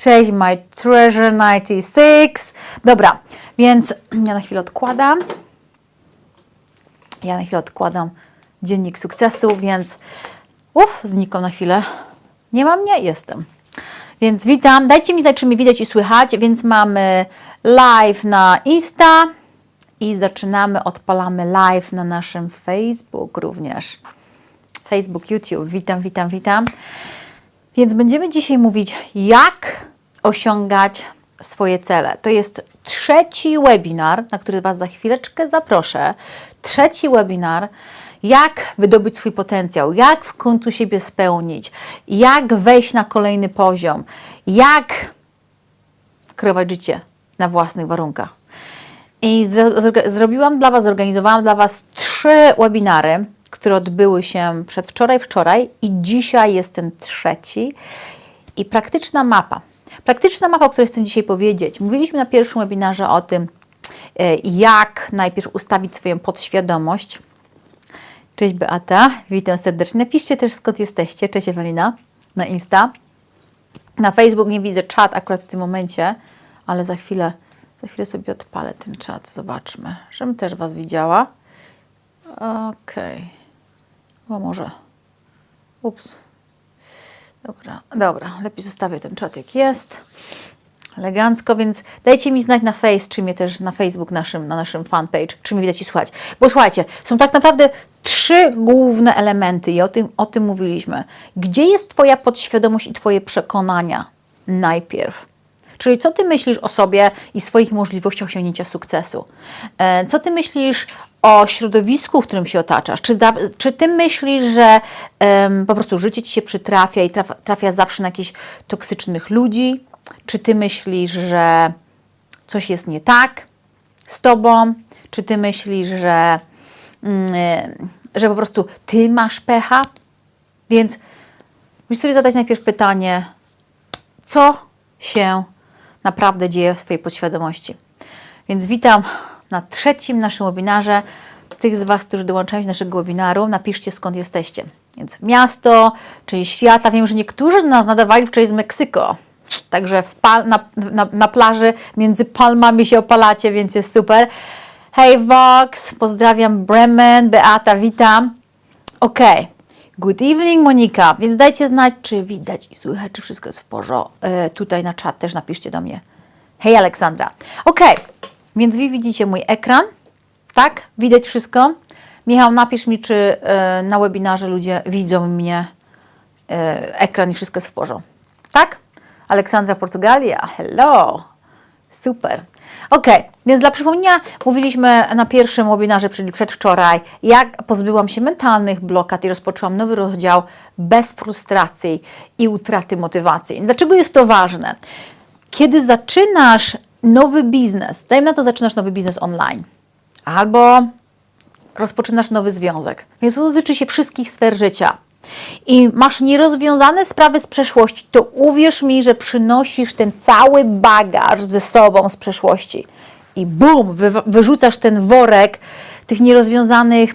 Cześć, my treasure 96. Dobra, więc ja na chwilę odkładam. Ja na chwilę odkładam dziennik sukcesu, więc uff, znikam na chwilę. Nie ma mnie? Jestem. Więc witam. Dajcie mi znać, czy mnie widać i słychać. Więc mamy live na Insta i zaczynamy, odpalamy live na naszym Facebook również. Facebook, YouTube. Witam, witam, witam. Więc będziemy dzisiaj mówić, jak osiągać swoje cele. To jest trzeci webinar, na który Was za chwileczkę zaproszę. Trzeci webinar, jak wydobyć swój potencjał, jak w końcu siebie spełnić, jak wejść na kolejny poziom, jak kreować życie na własnych warunkach. I zrobiłam dla Was, zorganizowałam dla Was trzy webinary, które odbyły się przedwczoraj, wczoraj i dzisiaj jest ten trzeci. I praktyczna mapa. Praktyczna mapa, o której chcę dzisiaj powiedzieć. Mówiliśmy na pierwszym webinarze o tym, e, jak najpierw ustawić swoją podświadomość. Cześć Beata, witam serdecznie. Napiszcie też skąd jesteście. Cześć Ewelina na Insta. Na Facebook nie widzę czat akurat w tym momencie, ale za chwilę, za chwilę sobie odpalę ten czat. Zobaczmy, żebym też Was widziała. Okej. O może. Ups. Dobra, dobra. Lepiej zostawię ten czat jak jest. Elegancko, więc dajcie mi znać na Face, czy mnie też na Facebook naszym, na naszym fanpage, czy mnie widać i słuchać. Bo słuchajcie, są tak naprawdę trzy główne elementy i o tym, o tym mówiliśmy. Gdzie jest Twoja podświadomość i Twoje przekonania najpierw? Czyli co Ty myślisz o sobie i swoich możliwościach osiągnięcia sukcesu? E, Co Ty myślisz o środowisku, w którym się otaczasz? Czy, da, czy Ty myślisz, że em, po prostu życie Ci się przytrafia i trafia, trafia zawsze na jakichś toksycznych ludzi? Czy Ty myślisz, że coś jest nie tak z Tobą? Czy Ty myślisz, że, mm, e, że po prostu Ty masz pecha? Więc musisz sobie zadać najpierw pytanie, co się naprawdę dzieje w Twojej podświadomości. Więc witam na trzecim naszym webinarze. Tych z Was, którzy dołączają do naszego webinaru, napiszcie skąd jesteście. Więc miasto, czyli świata. Wiem, że niektórzy do nas nadawali wczoraj z Meksyko. Także na, na, na plaży między palmami się opalacie, więc jest super. Hej Vox, pozdrawiam Bremen, Beata, witam. Okej. Good evening, Monika. Więc dajcie znać, czy widać i słychać, czy wszystko jest w porządku. E, tutaj na czat też napiszcie do mnie. Hej, Aleksandra. Ok, więc Wy widzicie mój ekran. Tak? Widać wszystko. Michał, napisz mi, czy e, na webinarze ludzie widzą mnie, e, ekran i wszystko jest w porządku. Tak? Aleksandra, Portugalia. Hello. Super. Ok, więc dla przypomnienia mówiliśmy na pierwszym webinarze, czyli przedwczoraj, jak pozbyłam się mentalnych blokad i rozpoczęłam nowy rozdział bez frustracji i utraty motywacji. Dlaczego jest to ważne? Kiedy zaczynasz nowy biznes, dajmy na to zaczynasz nowy biznes online, albo rozpoczynasz nowy związek, więc to dotyczy się wszystkich sfer życia. I masz nierozwiązane sprawy z przeszłości, to uwierz mi, że przynosisz ten cały bagaż ze sobą z przeszłości. I bum, wy, wyrzucasz ten worek tych nierozwiązanych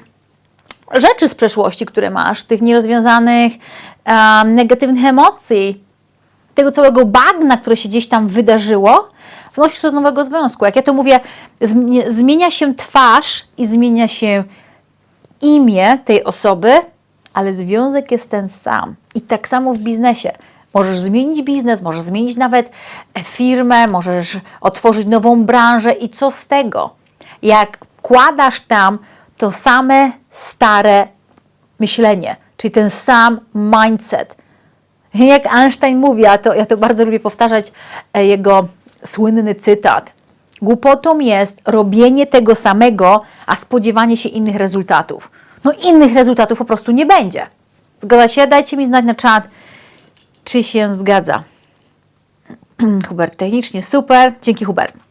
rzeczy z przeszłości, które masz, tych nierozwiązanych em, negatywnych emocji, tego całego bagna, które się gdzieś tam wydarzyło, wnosisz do nowego związku. Jak ja to mówię, zmienia- się twarz i zmienia się imię tej osoby, ale związek jest ten sam. I tak samo w biznesie. Możesz zmienić biznes, możesz zmienić nawet e, firmę, możesz otworzyć nową branżę i co z tego? Jak wkładasz tam to same stare myślenie, czyli ten sam mindset. Jak Einstein mówi, a to, ja to bardzo lubię powtarzać, e, jego słynny cytat. Głupotą jest robienie tego samego, a spodziewanie się innych rezultatów. No innych rezultatów po prostu nie będzie. Zgadza się? Dajcie mi znać na czat, czy się zgadza. Hubert, technicznie super. Dzięki Hubert.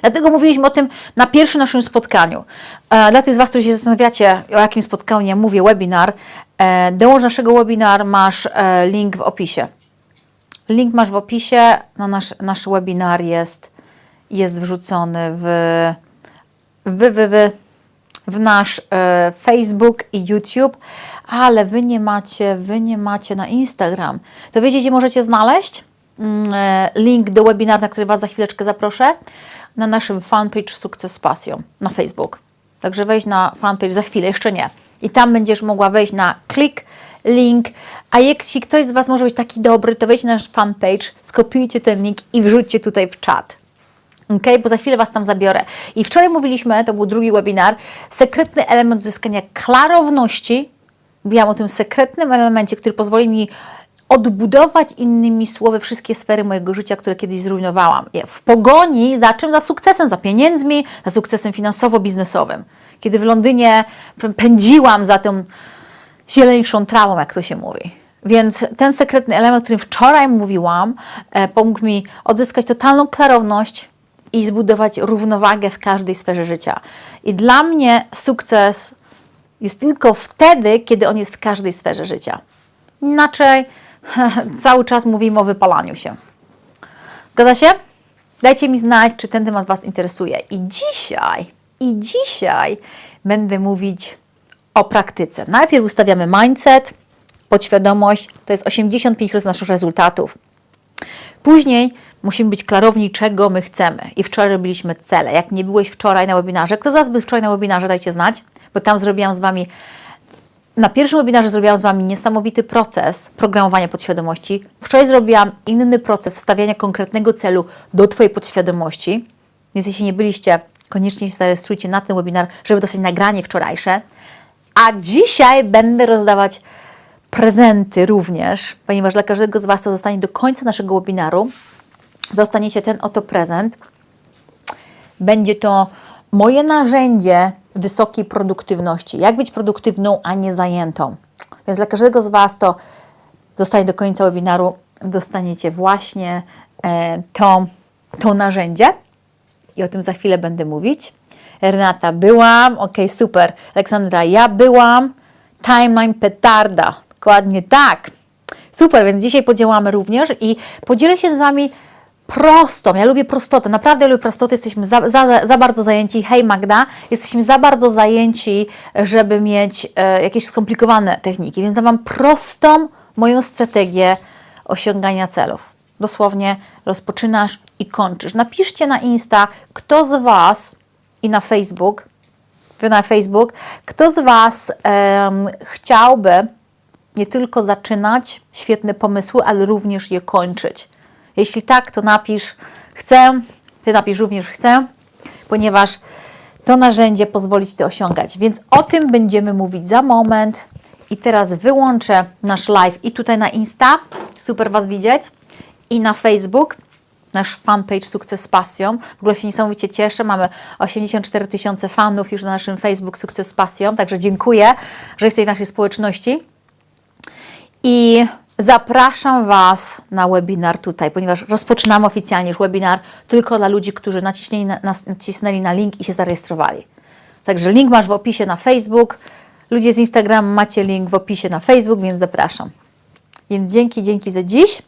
Dlatego mówiliśmy o tym na pierwszym naszym spotkaniu. E, Dla tych z Was, którzy się zastanawiacie, o jakim spotkaniu ja mówię, webinar, e, dołącz do naszego webinar, masz e, link w opisie. Link masz w opisie, na nasz, nasz webinar jest, jest wrzucony w, w, w, w, w nasz Facebook i YouTube, ale Wy nie macie, Wy nie macie na Instagram. To wiecie, gdzie możecie znaleźć? mm, link do webinaru, na który Was za chwileczkę zaproszę, na naszym fanpage Sukces z Pasją na Facebook. Także wejdź na fanpage za chwilę, jeszcze nie. I tam będziesz mogła wejść na klik, link, a jeśli ktoś z Was może być taki dobry, to wejdź na nasz fanpage, skopiujcie ten link i wrzućcie tutaj w czat. Ok, bo za chwilę Was tam zabiorę. I wczoraj mówiliśmy, to był drugi webinar, sekretny element zyskania klarowności. Mówiłam o tym sekretnym elemencie, który pozwoli mi odbudować innymi słowy wszystkie sfery mojego życia, które kiedyś zrujnowałam. W pogoni za czym? Za sukcesem, za pieniędzmi, za sukcesem finansowo-biznesowym. Kiedy w Londynie pędziłam za tą zieleńszą trawą, jak to się mówi. Więc ten sekretny element, o którym wczoraj mówiłam, e, pomógł mi odzyskać totalną klarowność i zbudować równowagę w każdej sferze życia. I dla mnie sukces jest tylko wtedy, kiedy on jest w każdej sferze życia. Inaczej cały czas mówimy o wypalaniu się. Zgadza się? Dajcie mi znać, czy ten temat Was interesuje. I dzisiaj, i dzisiaj będę mówić o praktyce. Najpierw ustawiamy mindset, podświadomość, to jest 85% naszych rezultatów. Później musimy być klarowni, czego my chcemy. I wczoraj robiliśmy cele. Jak nie byłeś wczoraj na webinarze, kto z Was był wczoraj na webinarze, dajcie znać, bo tam zrobiłam z Wami, na pierwszym webinarze zrobiłam z Wami niesamowity proces programowania podświadomości. Wczoraj zrobiłam inny proces wstawiania konkretnego celu do Twojej podświadomości. Więc jeśli nie byliście, koniecznie się zarejestrujcie na ten webinar, żeby dostać nagranie wczorajsze. A dzisiaj będę rozdawać prezenty również, ponieważ dla każdego z Was, co zostanie do końca naszego webinaru, dostaniecie ten oto prezent. Będzie to moje narzędzie wysokiej produktywności. Jak być produktywną, a nie zajętą. Więc dla każdego z Was to zostanie do końca webinaru, dostaniecie właśnie e, to, to narzędzie i o tym za chwilę będę mówić. Renata, byłam, ok, super. Aleksandra, ja byłam. Timeline petarda, dokładnie tak. Super, więc dzisiaj podziałamy również i podzielę się z Wami prostą. Ja lubię prostotę, naprawdę lubię prostotę. Jesteśmy za, za, za bardzo zajęci. Hej Magda, jesteśmy za bardzo zajęci, żeby mieć e, jakieś skomplikowane techniki, więc dam Wam prostą moją strategię osiągania celów. Dosłownie rozpoczynasz i kończysz. Napiszcie na Insta, kto z Was i na Facebook, Wy na Facebook, kto z Was em, chciałby nie tylko zaczynać świetne pomysły, ale również je kończyć. Jeśli tak, to napisz chcę, Ty napisz również chcę, ponieważ to narzędzie pozwoli Ci to osiągać. Więc o tym będziemy mówić za moment. I teraz wyłączę nasz live i tutaj na Insta, super Was widzieć, i na Facebook, nasz fanpage Sukces z Pasją. W ogóle się niesamowicie cieszę, mamy 84 tysiące fanów już na naszym Facebook Sukces z Pasją, także dziękuję, że jesteś w naszej społeczności. I zapraszam Was na webinar tutaj, ponieważ rozpoczynamy oficjalnie już webinar tylko dla ludzi, którzy naciśnęli na, nacisnęli na link i się zarejestrowali. Także link masz w opisie na Facebook. Ludzie z Instagram macie link w opisie na Facebook, więc zapraszam. Więc dzięki, dzięki za dziś.